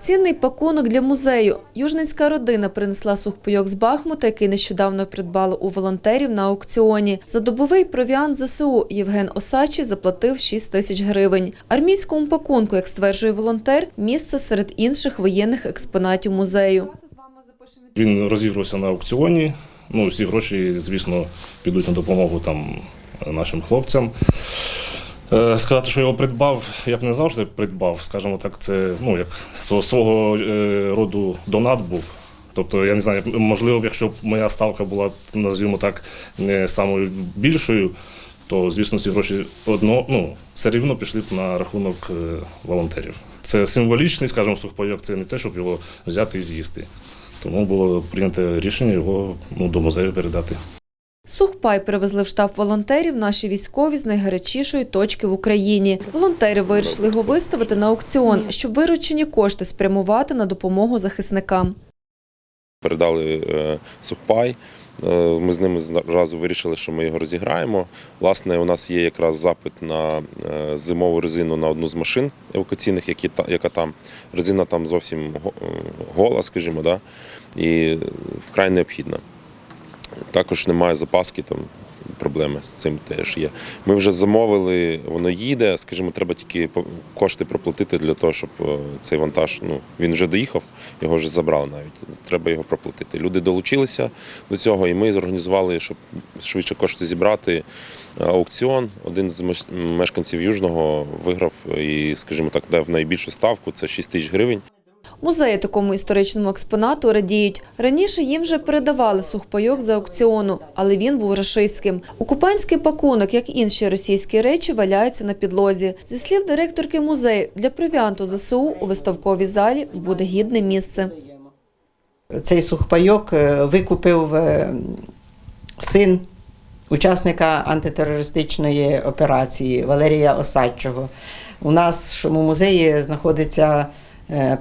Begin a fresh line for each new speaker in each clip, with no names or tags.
Цінний пакунок для музею. Южницька родина принесла сухпайок з Бахмута, який нещодавно придбали у волонтерів на аукціоні. За добовий провіант ЗСУ Євген Осачі заплатив 6 тисяч гривень. Армійському пакунку, як стверджує волонтер, місце серед інших воєнних експонатів музею.
Він розігрувався на аукціоні. Ну, всі гроші, звісно, підуть на допомогу там нашим хлопцям. Е, Сказати, що його придбав, я б не завжди придбав, скажімо так, це ну, як свого, е, роду донат був. Тобто, я не знаю, можливо, якщо б моя ставка була, назвімо так, не самою більшою, то, звісно, ці гроші одно, ну, все рівно пішли б на рахунок е, волонтерів. Це символічний, скажімо, сухпайок, це не те, щоб його взяти і з'їсти. Тому було прийнято рішення його ну, до музею передати.
Сухпай привезли в штаб волонтерів наші військові з найгарячішої точки в Україні. Волонтери вирішили його виставити на аукціон, щоб виручені кошти спрямувати на допомогу захисникам.
передали е, сухпай. Е, Ми з ними зразу вирішили, що ми його розіграємо. Власне, у нас є якраз запит на е, зимову резину на одну з машин евакуаційних, які яка там резина там зовсім гола, скажімо, да? і вкрай необхідна. Також немає запаски, там проблеми з цим теж є. Ми вже замовили, воно їде. Скажімо, треба тільки кошти проплатити для того, щоб е, цей вантаж. Ну він вже доїхав, його вже забрали навіть. Треба його проплатити. Люди долучилися до цього, і ми зорганізували, щоб швидше кошти зібрати. е, Аукціон один з мешканців Южного виграв і, скажімо так, дав найбільшу ставку це 6 тисяч гривень.
Музеї такому історичному експонату радіють. Раніше їм вже передавали сухпайок за аукціону, але він був рашистським. Окупантський пакунок, як інші російські речі, валяються на підлозі. Зі слів директорки музею, для провіанту ЗСУ у виставковій залі буде гідне місце.
Цей сухпайок е, викупив е, син учасника антитерористичної операції Валерія Осадчого. У нашому музеї знаходиться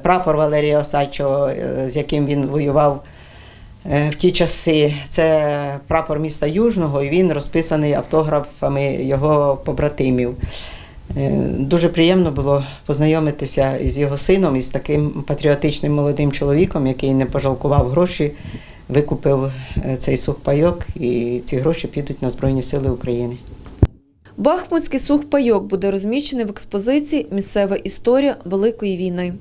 прапор Валерія Осадчого, е, з яким він воював е, в ті часи. Це прапор міста Южного, і він розписаний автографами його побратимів. Е, Дуже приємно було познайомитися із його сином, із таким патріотичним молодим чоловіком, який не пожалкував гроші, викупив е, цей сухпайок, і ці гроші підуть на Збройні Сили України.
Бахмутський сухпайок буде розміщений в експозиції Місцева історія Великої війни.